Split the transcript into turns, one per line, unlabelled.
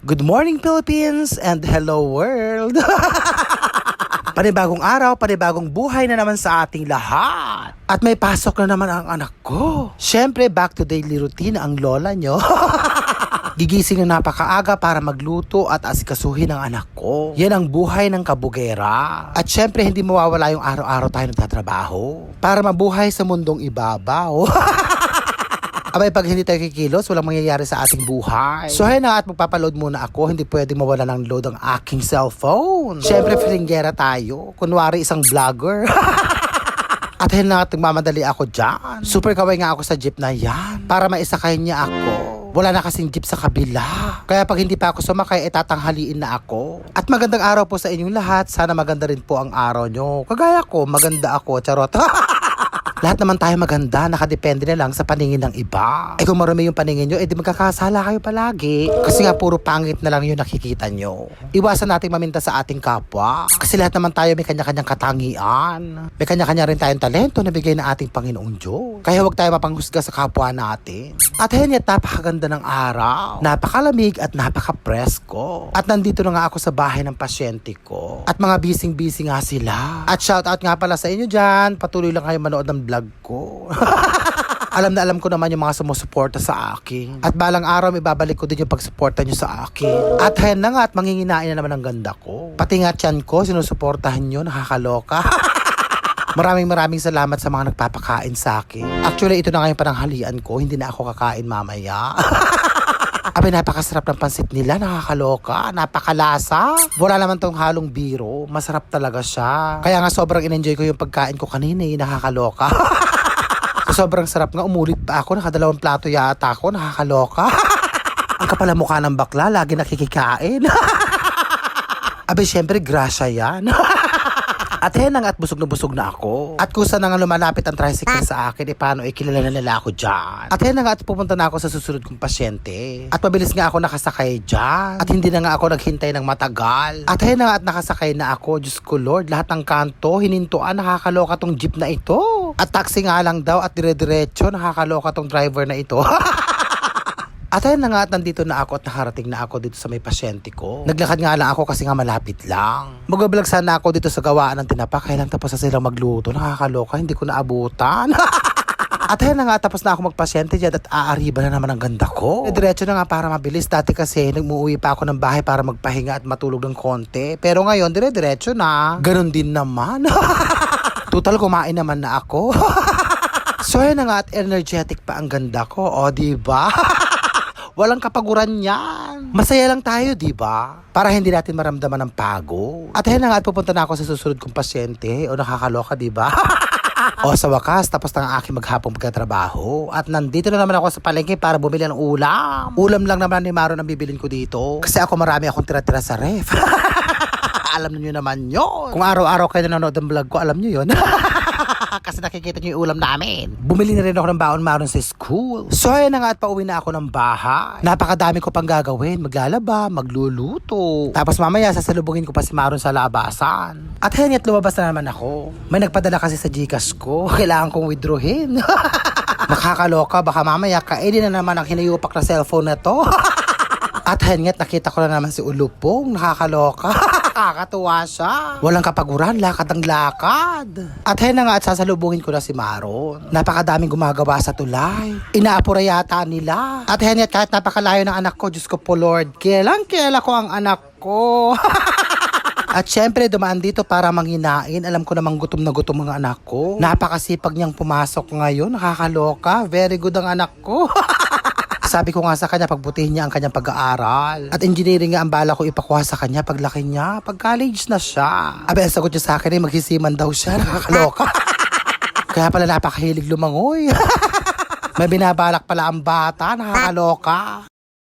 Good morning Philippines and hello world! Panibagong araw, panibagong buhay na naman sa ating lahat. At may pasok na naman ang anak ko. Siyempre, back to daily routine ang lola nyo. Gigising na napakaaga para magluto at asikasuhin ang anak ko. Yan ang buhay ng kabugera. At syempre, hindi mawawala yung araw-araw tayo nagtatrabaho. Para mabuhay sa mundong ibabaw. Abay, pag hindi tayo kikilos, walang mangyayari sa ating buhay. So, ayun na at magpapaload muna ako. Hindi pwede mawala ng load ang aking cellphone. Siyempre, fringgera tayo. Kunwari, isang vlogger. At ayun na at nagmamadali ako dyan. Super kaway nga ako sa jeep na yan. Para maisakay niya ako. Wala na kasing jeep sa kabila. Kaya pag hindi pa ako sumakay, eh tatanghaliin na ako. At magandang araw po sa inyong lahat. Sana maganda rin po ang araw nyo. Kagaya ko, maganda ako. Charot. Lahat naman tayo maganda, nakadepende na lang sa paningin ng iba. Eh kung marami yung paningin nyo, eh di magkakasala kayo palagi. Kasi nga puro pangit na lang yung nakikita nyo. Iwasan natin maminta sa ating kapwa. Kasi lahat naman tayo may kanya-kanyang katangian. May kanya-kanya rin tayong talento na bigay ng ating Panginoong Diyos. Kaya huwag tayo mapanghusga sa kapwa natin. At henya't napakaganda ng araw. Napakalamig at napaka-presko. At nandito na nga ako sa bahay ng pasyente ko. At mga bising-busy nga sila. At shoutout nga pala sa inyo dyan. Patuloy lang kayo manood ng vlog ko. alam na alam ko naman yung mga sumusuporta sa akin. At balang araw, may babalik ko din yung pagsuporta nyo sa akin. At ayan na nga, at manginginain na naman ang ganda ko. Pati nga tiyan ko, sinusuportahan nyo, nakakaloka. Maraming maraming salamat sa mga nagpapakain sa akin. Actually, ito na nga yung pananghalian ko. Hindi na ako kakain mamaya. Abay, napakasarap ng pansit nila. Nakakaloka. Napakalasa. Wala naman tong halong biro. Masarap talaga siya. Kaya nga sobrang in-enjoy ko yung pagkain ko kanina. Eh. Nakakaloka. so, sobrang sarap nga. Umulit pa ako. Nakadalawang plato yata ako. Nakakaloka. Ang kapala mukha ng bakla. Lagi nakikikain. Abay, syempre, grasya yan. At hen at busog na busog na ako. At kusa na nga lumalapit ang tricycle sa akin, eh paano eh kilala na nila ako dyan. At hen at pupunta na ako sa susunod kong pasyente. At mabilis nga ako nakasakay dyan. At hindi na nga ako naghintay ng matagal. At hen at nakasakay na ako. Diyos ko Lord, lahat ng kanto, hinintuan, nakakaloka tong jeep na ito. At taxi nga lang daw at dire-diretso, nakakaloka tong driver na ito. At ayun na nga at nandito na ako at nakarating na ako dito sa may pasyente ko. Naglakad nga lang ako kasi nga malapit lang. Magbablog sana ako dito sa gawaan ng tinapa kaya tapos na silang magluto. Nakakaloka, hindi ko naabutan. At ayun na nga, tapos na ako magpasyente dyan at aariba na naman ang ganda ko. E, diretso na nga para mabilis. Dati kasi nagmuuwi pa ako ng bahay para magpahinga at matulog ng konti. Pero ngayon, dire-diretso na. Ganon din naman. Total, kumain naman na ako. so ayun na nga at energetic pa ang ganda ko. O, di ba? Walang kapaguran yan. Masaya lang tayo, di ba? Para hindi natin maramdaman ng pagod. At ayun na nga, at pupunta na ako sa susunod kong pasyente. O nakakaloka, di ba? o sa wakas, tapos na ang aking maghapong pagkatrabaho. At nandito na naman ako sa palengke para bumili ng ulam. Ulam lang naman ni Maro ang bibilin ko dito. Kasi ako marami akong tira-tira sa ref. alam niyo naman yon. Kung araw-araw kayo nanonood ng vlog ko, alam niyo yon. Kasi nakikita niyo yung ulam namin. Bumili na rin ako ng baon maron sa school. So ayun na nga at pauwi na ako ng bahay. Napakadami ko pang gagawin. Maglalaba, magluluto. Tapos mamaya sasalubungin ko pa si Maron sa labasan. At ayun at lumabas na naman ako. May nagpadala kasi sa Gcash ko. Kailangan kong withdrawin. Nakakaloka, baka mamaya kainin na naman ang hinayupak na cellphone na to. At henget, nakita ko na naman si Ulupong. Nakakaloka. Nakakatuwa siya. Walang kapaguran, lakad ang lakad. At hen na nga at sasalubungin ko na si Maron. Napakadaming gumagawa sa tulay. Inaapura yata nila. At henget, kahit napakalayo ng anak ko, Diyos ko po Lord, kailan kailan ko ang anak ko. At syempre, dumaan dito para manginain. Alam ko namang gutom na gutom ang anak ko. Napakasipag niyang pumasok ngayon. Nakakaloka. Very good ang anak ko. Sabi ko nga sa kanya, pagbutihin niya ang kanyang pag-aaral. At engineering nga ang bala ko ipakuha sa kanya paglaki niya, pag college na siya. Abe, ang sagot niya sa akin ay maghisiman daw siya, nakakaloka. Kaya pala napakahilig lumangoy. May binabalak pala ang bata, nakakaloka.